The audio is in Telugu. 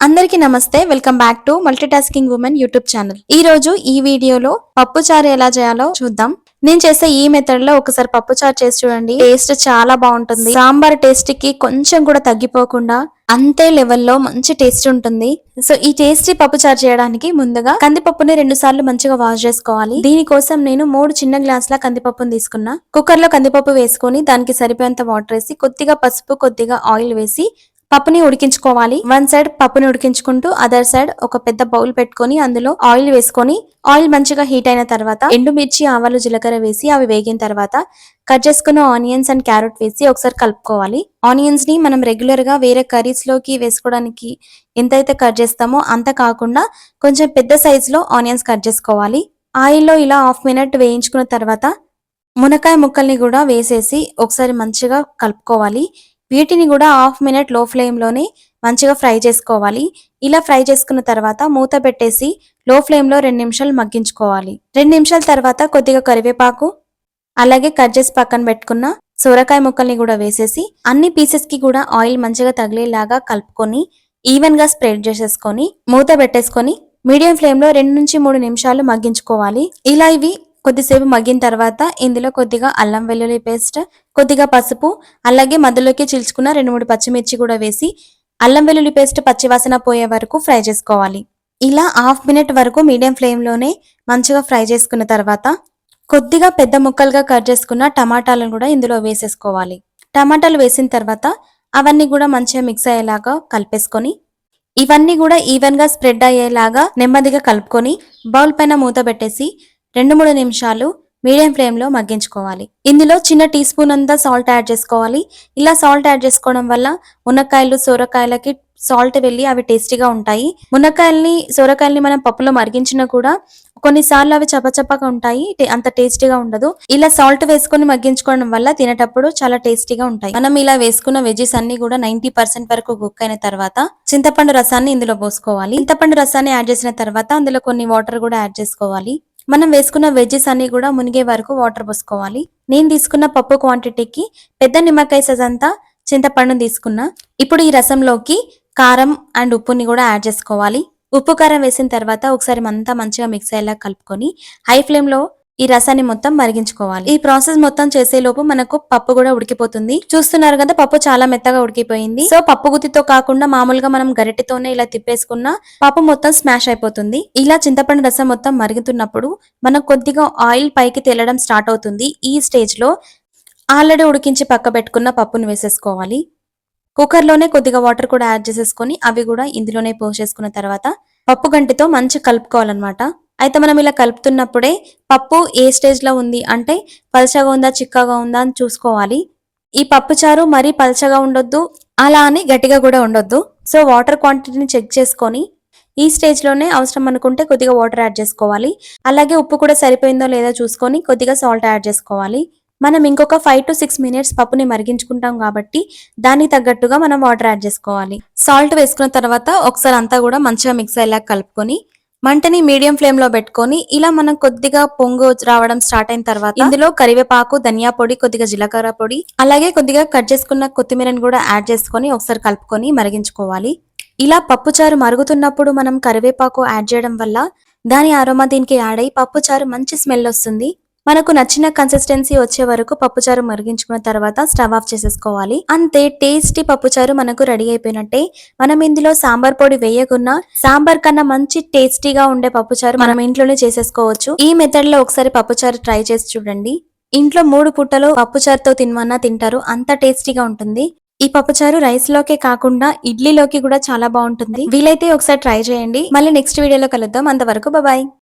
అందరికీ నమస్తే. Welcome back to multitasking women YouTube channel ఈ రోజు ఈ వీడియోలో పప్పు చారు ఎలా చేయాలో చూద్దాం. నేను చేసే ఈ మెథడ్లో ఒకసారి పప్పు చారు చేసి చూడండి. టేస్ట్ చాలా బాగుంటుంది. సాంబార్ టేస్ట్కి కొంచెం కూడా తగ్గిపోకుండా అంతే లెవెల్లో మంచి టేస్ట్ ఉంటుంది. సో ఈ టేస్టీ పప్పు చారు చేయడానికి ముందుగా కందిపప్పుని రెండు సార్లు మంచిగా వాష్ చేసుకోవాలి. దీనికోసం నేను మూడు చిన్న గ్లాసుల కందిపప్పును తీసుకున్నా. కుక్కర్లో కందిపప్పు వేసుకొని దానికి సరిపోయేంత వాటర్ వేసి కొద్దిగా పసుపు కొద్దిగా ఆయిల్ వేసి పప్పుని ఉడికించుకోవాలి. వన్ సైడ్ పప్పుని ఉడికించుకుంటూ అదర్ సైడ్ ఒక పెద్ద బౌల్ పెట్టుకొని అందులో ఆయిల్ వేసుకొని ఆయిల్ మంచిగా హీట్ అయిన తర్వాత ఎండుమిర్చి ఆవాలు జీలకర్ర వేసి అవి వేగిన తర్వాత కట్ చేసుకున్న ఆనియన్స్ అండ్ క్యారెట్ వేసి ఒకసారి కలుపుకోవాలి. ఆనియన్స్ని మనం రెగ్యులర్గా వేరే కర్రీస్లోకి వేసుకోవడానికి ఎంతైతే కట్ చేస్తామో అంత కాకుండా కొంచెం పెద్ద సైజ్లో ఆనియన్స్ కట్ చేసుకోవాలి. ఆయిల్లో ఇలా హాఫ్ మినిట్ వేయించుకున్న తర్వాత మునక్కాయ ముక్కల్ని కూడా వేసేసి ఒకసారి మంచిగా కలుపుకోవాలి. వీటిని కూడా హాఫ్ మినిట్లో ఫ్లేమ్లోనే మంచిగా ఫ్రై చేసుకోవాలి. ఇలా ఫ్రై చేసుకున్న తర్వాత మూత పెట్టేసి లో ఫ్లేమ్లో రెండు నిమిషాలు మగ్గించుకోవాలి. రెండు నిమిషాల తర్వాత కొద్దిగా కరివేపాకు అలాగే కట్ చేసి పక్కన పెట్టుకున్న సొరకాయ ముక్కల్ని కూడా వేసేసి అన్ని పీసెస్కి కూడా ఆయిల్ మంచిగా తగిలేలాగా కలుపుకొని ఈవెన్గా స్ప్రెడ్ చేసేసుకొని మూత పెట్టేసుకొని మీడియం ఫ్లేమ్లో రెండు నుంచి మూడు నిమిషాలు మగ్గించుకోవాలి. ఇలా ఇవి కొద్దిసేపు మగ్గిన తర్వాత ఇందులో కొద్దిగా అల్లం వెల్లుల్లి పేస్ట్ కొద్దిగా పసుపు అలాగే మధ్యలోకి చిల్చుకున్న రెండు మూడు పచ్చిమిర్చి కూడా వేసి అల్లం వెల్లుల్లి పేస్ట్ పచ్చివాసన పోయే వరకు ఫ్రై చేసుకోవాలి. ఇలా హాఫ్ మినిట్ వరకు మీడియం ఫ్లేమ్లోనే మంచిగా ఫ్రై చేసుకున్న తర్వాత కొద్దిగా పెద్ద ముక్కలుగా కట్ చేసుకున్న టమాటాలను కూడా ఇందులో వేసేసుకోవాలి. టమాటాలు వేసిన తర్వాత అవన్నీ కూడా మంచిగా మిక్స్ అయ్యేలాగా కలిపేసుకొని ఇవన్నీ కూడా ఈవెన్గా స్ప్రెడ్ అయ్యేలాగా నెమ్మదిగా కలుపుకొని బౌల్ పైన మూత పెట్టేసి రెండు మూడు నిమిషాలు మీడియం ఫ్లేమ్లో మగ్గించుకోవాలి. ఇందులో చిన్న టీ స్పూన్ అంతా సాల్ట్ యాడ్ చేసుకోవాలి. ఇలా సాల్ట్ యాడ్ చేసుకోవడం వల్ల మునక్కాయలు సొరకాయలకి సాల్ట్ వెళ్ళి అవి టేస్టీగా ఉంటాయి. మునక్కాయల్ని సొరకాయల్ని మనం పప్పులో మరిగించినా కూడా కొన్నిసార్లు అవి చపచపగా ఉంటాయి అంత టేస్టీగా ఉండదు. ఇలా సాల్ట్ వేసుకొని మగ్గించుకోవడం వల్ల తినేటప్పుడు చాలా టేస్టీగా ఉంటాయి. మనం ఇలా వేసుకున్న వెజెస్ అన్ని కూడా నైన్టీ పర్సెంట్ వరకు కుక్ అయిన తర్వాత చింతపండు రసాన్ని ఇందులో పోసుకోవాలి. చింతపండు రసాన్ని యాడ్ చేసిన తర్వాత అందులో కొన్ని వాటర్ కూడా యాడ్ చేసుకోవాలి. మనం వేసుకున్న వెజ్జెస్ అన్ని కూడా మునిగే వరకు వాటర్ పోసుకోవాలి. నేను తీసుకున్న పప్పు క్వాంటిటీకి పెద్ద నిమ్మకాయ సైజ్ అంతా చింతపండు తీసుకున్నా. ఇప్పుడు ఈ రసంలోకి కారం అండ్ ఉప్పుని కూడా యాడ్ చేసుకోవాలి. ఉప్పు కారం వేసిన తర్వాత ఒకసారి అంతా మంచిగా మిక్స్ అయ్యేలా కలుపుకొని హై ఫ్లేమ్లో ఈ రసాన్ని మొత్తం మరిగించుకోవాలి. ఈ ప్రాసెస్ మొత్తం చేసే లోపు మనకు పప్పు కూడా ఉడికిపోతుంది. చూస్తున్నారు కదా పప్పు చాలా మెత్తగా ఉడికిపోయింది. సో పప్పు గుత్తితో కాకుండా మామూలుగా మనం గరిటెతోనే ఇలా తిప్పేసుకున్న పప్పు మొత్తం స్మాష్ అయిపోతుంది. ఇలా చింతపండు రసం మొత్తం మరుగుతున్నప్పుడు మనకు కొద్దిగా ఆయిల్ పైకి తేలడం స్టార్ట్ అవుతుంది. ఈ స్టేజ్లో ఆల్రెడీ ఉడికించి పక్క పెట్టుకున్న పప్పును వేసేసుకోవాలి. కుక్కర్లోనే కొద్దిగా వాటర్ కూడా యాడ్ చేసేసుకొని అవి కూడా ఇందులోనే పోసేసుకున్న తర్వాత పప్పు గంటితో మంచి కలుపుకోవాలన్నమాట. అయితే మనం ఇలా కలుపుతున్నప్పుడే పప్పు ఏ స్టేజ్లో ఉంది అంటే పలచగా ఉందా చిక్కగా ఉందా అని చూసుకోవాలి. ఈ పప్పు చారు మరీ పలచగా ఉండొద్దు అలా అని గట్టిగా కూడా ఉండొద్దు. సో వాటర్ క్వాంటిటీని చెక్ చేసుకొని ఈ స్టేజ్లోనే అవసరం అనుకుంటే కొద్దిగా వాటర్ యాడ్ చేసుకోవాలి. అలాగే ఉప్పు కూడా సరిపోయిందో లేదో చూసుకొని కొద్దిగా సాల్ట్ యాడ్ చేసుకోవాలి. మనం ఇంకొక ఫైవ్ టు సిక్స్ మినిట్స్ పప్పుని మరిగించుకుంటాం కాబట్టి దానికి తగ్గట్టుగా మనం వాటర్ యాడ్ చేసుకోవాలి. సాల్ట్ వేసుకున్న తర్వాత ఒకసారి అంతా కూడా మంచిగా మిక్స్ అయ్యేలా కలుపుకొని మంటని మీడియం ఫ్లేమ్లో పెట్టుకొని ఇలా మనం కొద్దిగా పొంగు రావడం స్టార్ట్ అయిన తర్వాత ఇందులో కరివేపాకు ధనియా పొడి కొద్దిగా జీలకర్ర పొడి అలాగే కొద్దిగా కట్ చేసుకున్న కొత్తిమీరని కూడా యాడ్ చేసుకొని ఒకసారి కలుపుకొని మరిగించుకోవాలి. ఇలా పప్పుచారు మరుగుతున్నప్పుడు మనం కరివేపాకు యాడ్ చేయడం వల్ల దాని అరోమా దీనికి యాడ్ అయి పప్పుచారు మంచి స్మెల్ వస్తుంది. మనకు నచ్చిన కన్సిస్టెన్సీ వచ్చే వరకు పప్పుచారు మరిగించుకున్న తర్వాత స్టవ్ ఆఫ్ చేసేసుకోవాలి. అంతే టేస్టీ పప్పుచారు మనకు రెడీ అయిపోయినట్టే. మనం ఇందులో సాంబార్ పొడి వేయకున్నా సాంబార్ కన్నా మంచి టేస్టీగా ఉండే పప్పుచారు మనం ఇంట్లోనే చేసేసుకోవచ్చు. ఈ మెథడ్లో ఒకసారి పప్పుచారు ట్రై చేసి చూడండి. ఇంట్లో మూడు పుట్టలు పప్పుచారుతో తినమన్నా తింటారు అంత టేస్టీగా ఉంటుంది. ఈ పప్పుచారు రైస్ లోకే కాకుండా ఇడ్లీలోకి కూడా చాలా బాగుంటుంది. వీలైతే ఒకసారి ట్రై చేయండి. మళ్ళీ నెక్స్ట్ వీడియోలో కలుద్దాం. అంతవరకు బాయ్